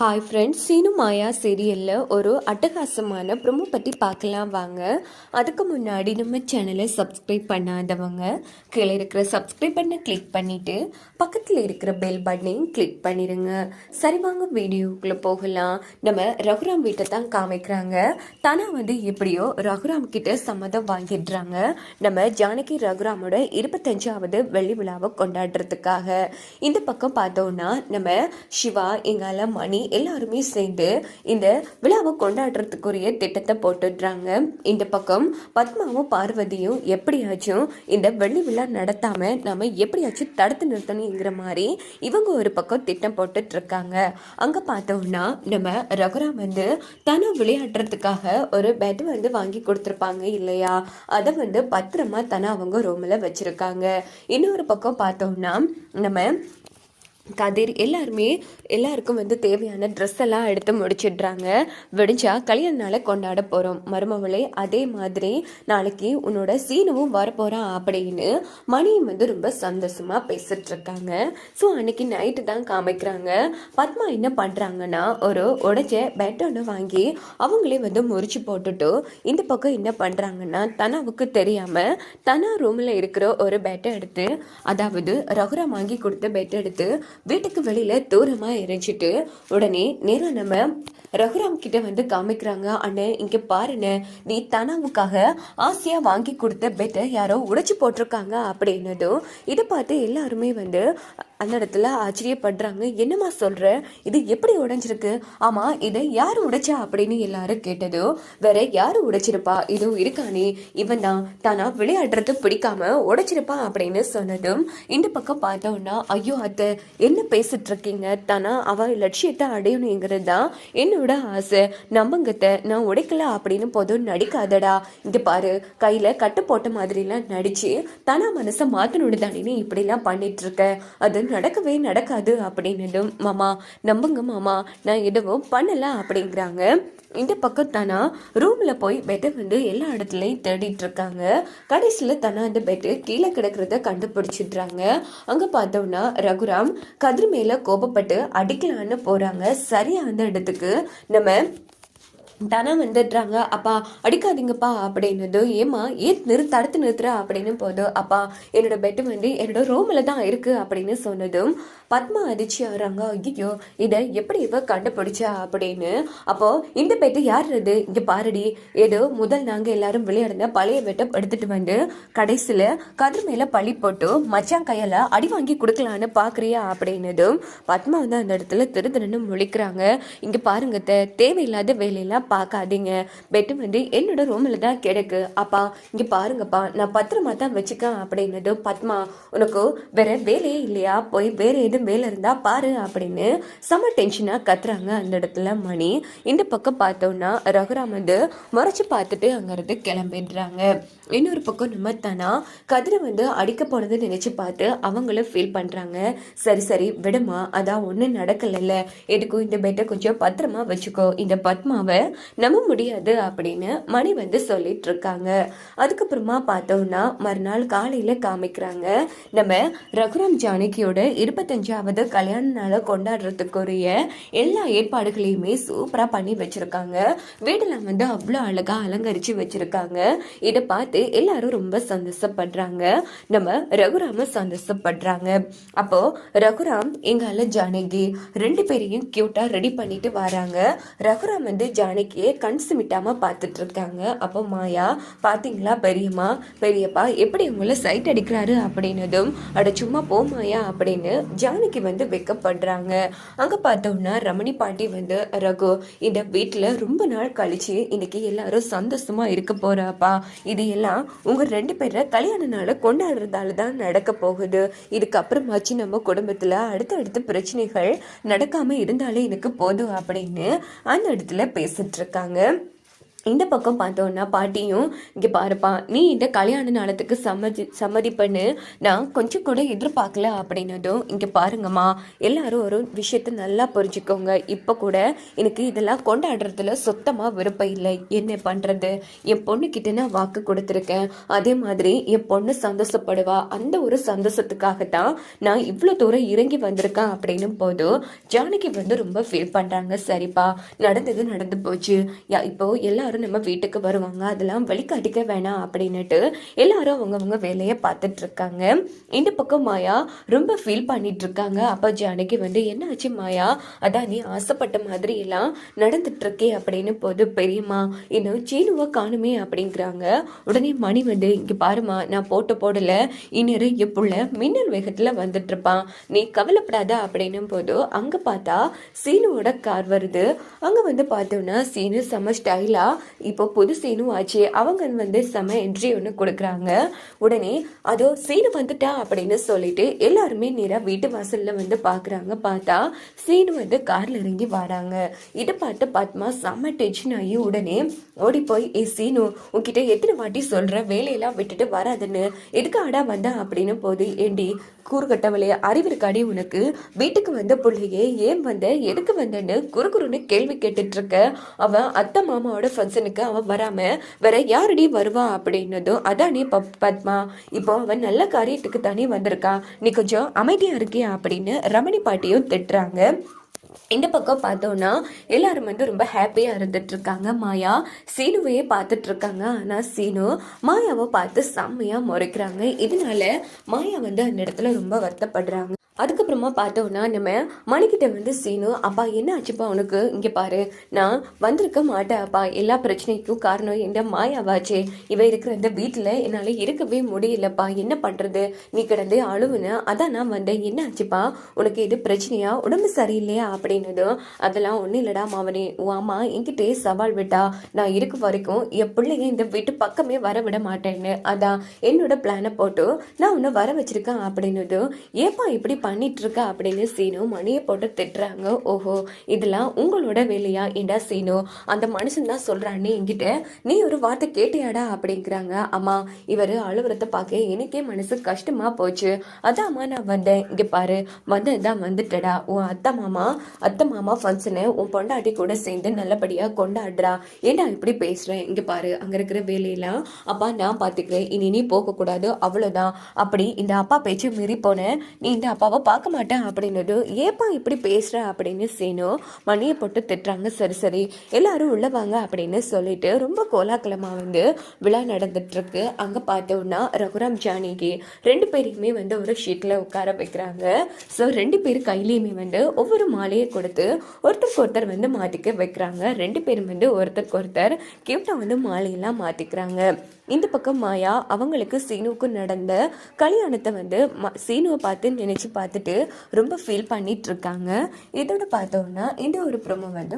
Hi friends Seenu மாயா சீரியலில் ஒரு அட்டகாசமான ப்ரொமோ பற்றி பார்க்கலாம் வாங்க. அதுக்கு முன்னாடி நம்ம சேனலை சப்ஸ்கிரைப் பண்ணாதவங்க கீழே இருக்கிற சப்ஸ்கிரைப் பண்ண கிளிக் பண்ணிவிட்டு பக்கத்தில் இருக்கிற பெல் பட்டனையும் கிளிக் பண்ணிடுங்க சரி வாங்க வீடியோக்குள்ளே போகலாம். நம்ம ரகுராம் வீட்டை தான் காமிக்கிறாங்க. தானா வந்து எப்படியோ ரகுராம் கிட்ட சம்மதம் வாங்கிடுறாங்க. நம்ம ஜானகி ரகுராமோட இருபத்தஞ்சாவது வெள்ளி விழாவை கொண்டாடுறதுக்காக. இந்த பக்கம் பார்த்தோன்னா நம்ம சிவா எங்கால மணி எல்லாருமே சேர்ந்து இந்த விழாவை கொண்டாடுறதுக்குரிய திட்டத்தை போட்டுடுறாங்க. இந்த பக்கம் பத்மாவும் பார்வதியும் எப்படியாச்சும் இந்த வெள்ளி விழா நடத்தாம நம்ம எப்படியாச்சும் தடுத்து நிறுத்தணுங்கிற மாதிரி இவங்க ஒரு பக்கம் திட்டம் போட்டுட்டு இருக்காங்க அங்க பார்த்தோம்னா நம்ம ரகுராம் வந்து தன விளையாடுறதுக்காக ஒரு பெட் வந்து வாங்கி கொடுத்துருப்பாங்க இல்லையா? அதை வந்து பத்திரமா தன அவங்க ரூமில் வச்சிருக்காங்க. இன்னொரு பக்கம் பார்த்தோம்னா நம்ம கதிர் எல்லாருமே எல்லாருக்கும் வந்து தேவையான ட்ரெஸ் எல்லாம் எடுத்து முடிச்சிடுறாங்க. விடிஞ்சா கல்யாண நாளை கொண்டாட போகிறோம் மருமவளே அதே மாதிரி நாளைக்கு உன்னோட சீனவும் வரப்போகிறான் அப்படின்னு மணியும் வந்து ரொம்ப சந்தோஷமாக பேசிகிட்டு இருக்காங்க ஸோ அன்னைக்கு நைட்டு தான் காமிக்கிறாங்க. பத்மா என்ன பண்ணுறாங்கன்னா ஒரு உடைச்ச பெட் ஒன்று வாங்கி அவங்களே வந்து முறிச்சு போட்டுட்டு இந்த பக்கம் என்ன பண்ணுறாங்கன்னா தனாவுக்கு தெரியாமல் தனா ரூமில் இருக்கிற ஒரு பெட்டை எடுத்து அதாவது ரகுரம் வாங்கி கொடுத்த பெட் எடுத்து வீட்டுக்கு வெளியில தூரமா எரிஞ்சிட்டு உடனே நேரம் நம்ம ரகுராம் கிட்ட வந்து காமிக்கிறாங்க அண்ணே இங்க பாருண்ணே நீ தனாவுக்காக ஆசையா வாங்கி கொடுத்த பெட்டை யாரோ உடைச்சு போட்டிருக்காங்க அப்படின்னதும் இதை பார்த்து எல்லாருமே வந்து அந்த இடத்துல ஆச்சரியப்படுறாங்க. என்னம்மா சொல்கிற இது எப்படி உடைஞ்சிருக்கு? ஆமாம் இதை யார் உடைச்சா அப்படின்னு எல்லாரும் கேட்டதோ வேற யார் உடைச்சிருப்பா? இதுவும் இருக்கானே. இவன் தான். தானா விளையாடுறது பிடிக்காம உடைச்சிருப்பா அப்படின்னு சொன்னதும் இந்த பக்கம் பார்த்தோம்னா ஐயோ அத்தை என்ன பேசிட்டு இருக்கீங்க? தானா அவ லட்சியத்தை அடையணுங்கிறது தான் என்னோட ஆசை. நம்பங்கத்தை நான் உடைக்கல அப்படின்னு போதும் நடிக்காதடா. இது பாரு கையில் கட்டு போட்ட மாதிரிலாம் நடிச்சு தானா மனசை மாற்றணும் தானே இப்படிலாம் பண்ணிட்டு இருக்க? அது நடக்கவே நடக்காது அப்படின்னதும் மாமா நம்புங்க மாமா நான் எதுவும் பண்ணல அப்படிங்கிறாங்க. இந்த பக்கம் தானா ரூம்ல போய் பெட்டை வந்து எல்லா இடத்துலையும் தேடிட்டு இருக்காங்க. கடைசியில் தானா அந்த பெட்டு கீழே கிடக்கிறத கண்டுபிடிச்சிடுறாங்க. அங்கே பார்த்தோம்னா ரகுராம் கதிர் மேலே கோபப்பட்டு அடிக்கலான்னு போகிறாங்க சரியாக அந்த இடத்துக்கு. நம்ம தானா வந்துடுறாங்க. அப்பா அடிக்காதீங்கப்பா அப்படின்னதோ ஏமா ஏன் நிறு தடுத்து நிறுத்துற அப்படின்னு போதோ அப்பா என்னோட பெட்டு வந்து என்னோட ரூமில் தான் இருக்கு அப்படின்னு சொன்னதும் பத்மா அதிர்ச்சி ஆகிறாங்க. ஐயோ இதை எப்படி இவ கண்டுபிடிச்சா அப்படின்னு. அப்போ இந்த பெட்டு யார் இது இங்கே பாருடி. ஏதோ முதல் நாங்கள் எல்லாரும் விளையாடுங்க பழைய பெட்டை எடுத்துட்டு வந்து கடைசியில் கதிர் மேலே பழி போட்டு மச்சான் கையில் அடி வாங்கி கொடுக்கலான்னு பார்க்குறியா அப்படின்னதும் பத்மா வந்து அந்த இடத்துல திருதிருன்னு முழிக்கிறாங்க. இங்கே பாருங்க தேவையில்லாத வேலையெல்லாம் பார்க்காதீங்க. பெட்டு வந்து என்னோட ரூமில் தான் கிடக்கு. அப்பா இங்கே பாருங்கப்பா. நான் பத்திரமா தான் வச்சுக்கேன் அப்படின்னது பத்மா உனக்கு வேற வேலையே இல்லையா? போய் வேற எதுவும் வேலை இருந்தா பாரு அப்படின்னு செம்ம டென்ஷனாக கத்துறாங்க அந்த இடத்துல மணி. இந்த பக்கம் பார்த்தோன்னா ரகுராம் வந்து முறைச்சி பார்த்துட்டு அங்கேருந்து கிளம்பிடுறாங்க. இன்னொரு பக்கம் நம்ம தானா கதிரை வந்து அடிக்க போனதை நினச்சி பார்த்து அவங்களும் ஃபீல் பண்ணுறாங்க சரி சரி விடமா அதான் ஒன்றும் நடக்கலைல்ல. எதுக்கும் இந்த பெட்டை கொஞ்சம் பத்திரமா வச்சுக்கோ இந்த பத்மாவை நம்ப முடியாது அப்படின்னு மணி வந்து சொல்லிட்டு இருக்காங்க அதுக்கப்புறமா பார்த்தோம்னா மறுநாள் காலையில் காமிக்கிறாங்க. நம்ம ரகுராம் ஜானகியோட இருபத்தஞ்சாவது கல்யாண நாளை கொண்டாடுறதுக்குரிய எல்லா ஏற்பாடுகளையுமே சூப்பராக பண்ணி வச்சுருக்காங்க. வீடெல்லாம் வந்து அவ்வளோ அழகாக அலங்கரித்து வச்சுருக்காங்க. இதை பார்த்து எல்லாரும் ரொம்ப சந்தோஷப்படுறாங்க. நம்ம ரகுராம சந்தோஷப்படுறாங்க. அப்போ ரகுராம் எங்கால ஜானகி ரெண்டு பேரையும் கியூட்டா ரெடி பண்ணிட்டு வராங்க. ரகுராம் வந்து ஜானகியை கண் சிமிட்டாம பார்த்துட்டு இருக்காங்க. அப்போ மாயா பாத்தீங்களா பெரியம்மா? பெரியப்பா எப்படி உங்களை சைட் அடிக்கிறாரு அப்படின்னதும் அட சும்மா போ மாயா அப்படின்னு ஜானகி வந்து வெக்கப்படுறாங்க. அங்க பார்த்தோம்னா ரமணி பாட்டி வந்து ரகு இந்த வீட்டுல ரொம்ப நாள் கழிச்சு இன்னைக்கு எல்லாரும் சந்தோஷமா இருக்க போறாப்பா. இது எல்லாம் உங்கள் ரெண்டு பேரை கல்யாண நாளை கொண்டாடுறதால தான் நடக்க போகுது. இதுக்கப்புறமாச்சு நம்ம குடும்பத்தில் அடுத்தடுத்த பிரச்சனைகள் நடக்காமல் இருந்தாலே எனக்கு போதும் அப்படின்னு அந்த இடத்துல பேசிகிட்ருக்காங்க இருக்காங்க. இந்த பக்கம் பார்த்தோன்னா பாட்டியும் இங்கே பாருப்பா நீ இந்த கல்யாண நாளத்துக்கு சம்மதி சம்மதி பண்ணு நான் கொஞ்சம் கூட எதிர்பார்க்கல அப்படின்னதும் இங்கே பாருங்கம்மா எல்லாரும் ஒரு விஷயத்த நல்லா புரிஞ்சுக்கோங்க. இப்போ கூட எனக்கு இதெல்லாம் கொண்டாடுறதுல சுத்தமாக விருப்பம் இல்லை. என்ன பண்ணுறது என் பொண்ணுக்கிட்ட நான் வாக்கு கொடுத்துருக்கேன். அதே மாதிரி என் பொண்ணு சந்தோஷப்படுவா. அந்த ஒரு சந்தோஷத்துக்காக தான் நான் இவ்வளோ தூரம் இறங்கி வந்திருக்கேன். அப்படின்னும் போதும் ஜானகி வந்து ரொம்ப ஃபீல் பண்ணுறாங்க சரிப்பா நடந்தது நடந்து போச்சு. இப்போ எல்லாரும் நம்ம வீட்டுக்கு வருவாங்க. அதெல்லாம் வழிகாட்டிக்க வேணாம் அப்படின்னுட்டு எல்லாரும் அவங்கவுங்க வேலையை பார்த்துட்டு இருக்காங்க இந்த பக்கம் மாயா ரொம்ப ஃபீல் பண்ணிட்டு இருக்காங்க அப்போ ஜானகி வந்து என்ன ஆச்சு மாயா? அதான் நீ ஆசைப்பட்ட மாதிரி எல்லாம் நடந்துட்டு இருக்கே அப்படின்னு போது பெரியம்மா இன்னும் சீனுவை காணுமே அப்படிங்கிறாங்க. உடனே மணி வந்து இங்கே பாருமா நான் போட்டு போடல. இன்னொரு என் புள்ள மின்னல் வேகத்தில் வந்துட்டு இருப்பான் நீ கவலைப்படாத அப்படின்னும் போது அங்கே பார்த்தா சீனுவோட கார் வருது. அங்கே வந்து பார்த்தோம்னா சீனு செம ஸ்டைலாக இப்போ புது சீனும் ஆச்சு. அவங்க வந்து செம என்ட்ரி ஒன்று கொடுக்குறாங்க. உடனே அதோ சீனு வந்துட்டா அப்படின்னு சொல்லிட்டு எல்லாருமே நேராக வீட்டு வாசல்ல வந்து பார்க்குறாங்க பார்த்தா சீனு வந்து கார்ல இறங்கி வராங்க. இதை பார்த்து பத்மா செம்ம டென்ஷன் ஆகி உடனே ஓடி போய் ஏ சீனு உன்கிட்ட எத்தனை வாட்டி சொல்ற? வேலையெல்லாம் விட்டுட்டு வராதுன்னு. எதுக்கு ஆடா வந்தா? அப்படின்னு போது ஏண்டி கூறுகட்டவளே அறிவிற்காடி உனக்கு. வீட்டுக்கு வந்த பிள்ளையே ஏன் வந்த? எதுக்கு வந்தன்னு குறுகுருன்னு கேள்வி கேட்டுட்டு இருக்க. அவன் அத்தை மாமாவோட ஃபங்க்ஷனுக்கு அவன் வராம வேற யாரடி வருவா அப்படின்னதும் அதானே பப் பத்மா இப்போ அவன் நல்ல காரியத்துக்கு தானே வந்திருக்கான் நீ கொஞ்சம் அமைதியா இருக்கியா? அப்படின்னு ரமணி பாட்டியும் திட்டுறாங்க. இந்த பக்கம் பார்த்தோன்னா எல்லாரும் வந்து ரொம்ப ஹாப்பியாக இருந்துட்டு இருக்காங்க. மாயா சீனுவையே பார்த்துட்டு இருக்காங்க. ஆனால் சீனு மாயாவை பார்த்து செம்மையாக முறைக்கிறாங்க. இதனால மாயா வந்து அந்த இடத்துல ரொம்ப வருத்தப்படுறாங்க. அதுக்கப்புறமா பார்த்தோன்னா நம்ம மணிக்கிட்ட வந்து சீனு அப்பா என்ன ஆச்சுப்பா உனக்கு? இங்கே பாரு. நான் வந்திருக்க மாட்டேன் அப்பா. எல்லா பிரச்சனைக்கும் காரணம் என்ற மாயாவாச்சே. இவ இருக்கிற இந்த வீட்டில் என்னால் இருக்கவே முடியலப்பா. என்ன பண்ணுறது நீ கிடந்து அழுவுன. அதான் நான் வந்தேன். என்ன ஆச்சுப்பா? உனக்கு இது பிரச்சனையா? உடம்பு சரியில்லையா? அப்படின்னதும் அதெல்லாம் ஒன்றும் இல்லடா மாவனே ஆமா அம்மா என்கிட்டே சவால் விட்டா. நான் இருக்க வரைக்கும் என் பிள்ளைங்க இந்த வீட்டு பக்கமே வர விட மாட்டேன்னு. அதான் என்னோட பிளானை போட்டு நான் உன்னை வர வச்சிருக்கேன். அப்படின்னதும் ஏப்பா இப்படி பண்ணிட்டு இருக்க அப்படின்னு சீனு மணியை போட்டு திட்டுறாங்க. ஓஹோ இதெல்லாம் உங்களோட வேலையா? ஏண்டா சீனு? அந்த மனுஷன் தான் சொல்றான்னு என்கிட்ட. நீ ஒரு வார்த்தை கேட்டியாடா அப்படிங்கிறாங்க. அம்மா இவர் அலுவலத்தை பார்க்க எனக்கே மனசு கஷ்டமா போச்சு. அதாம்மா நான் வந்தேன். இங்க பாரு வந்தது தான் வந்துட்டடா. உன் அத்தை மாமா அத்தை மாமா ஃபங்க்ஷனை உன் பொண்டாட்டி கூட சேர்ந்து நல்லபடியா கொண்டாடுறா. ஏண்டா இப்படி பேசுறேன் இங்க பாரு அங்க இருக்கிற வேலையெல்லாம் அப்பா நான் பாத்துக்கிறேன் இனி நீ போக கூடாது அவ்வளவுதான். அப்படி இந்த அப்பா பேச்சு மீறி போனேன் நீ இந்த அப்பாவை பார்க்க மாட்டேன் அப்படின்னது ஏப்பா இப்படி பேசுகிற அப்படின்னு சீனு மணியை போட்டு திட்டுறாங்க. சரி சரி எல்லாரும் உள்ள வாங்க அப்படின்னு சொல்லிட்டு ரொம்ப கோலாகலமாக வந்து விழா நடந்துட்டுருக்கு. அங்கே பார்த்தோம்னா ரகுராம் ஜானகி ரெண்டு பேரையுமே வந்து ஒரு ஷீட்டில் உட்கார வைக்கிறாங்க. ஸோ ரெண்டு பேர் கையிலையுமே வந்து ஒவ்வொரு மாலையை கொடுத்து ஒருத்தருக்கு ஒருத்தர் வந்து மாற்றிக்க வைக்கிறாங்க. ரெண்டு பேரும் வந்து ஒருத்தருக்கு ஒருத்தர் கிஃப்டை வந்து மாலையெல்லாம் மாத்திக்கிறாங்க. இந்த பக்கம் மாயா அவங்களுக்கு சீனுவுக்கு நடந்த கல்யாணத்தை வந்து ம- சீனுவை பார்த்து நினைச்சு பார்த்துட்டு ரொம்ப ஃபீல் பண்ணிட்டு இருக்காங்க. இதோட பார்த்தோம்னா இந்த ஒரு ப்ரோமோ வந்து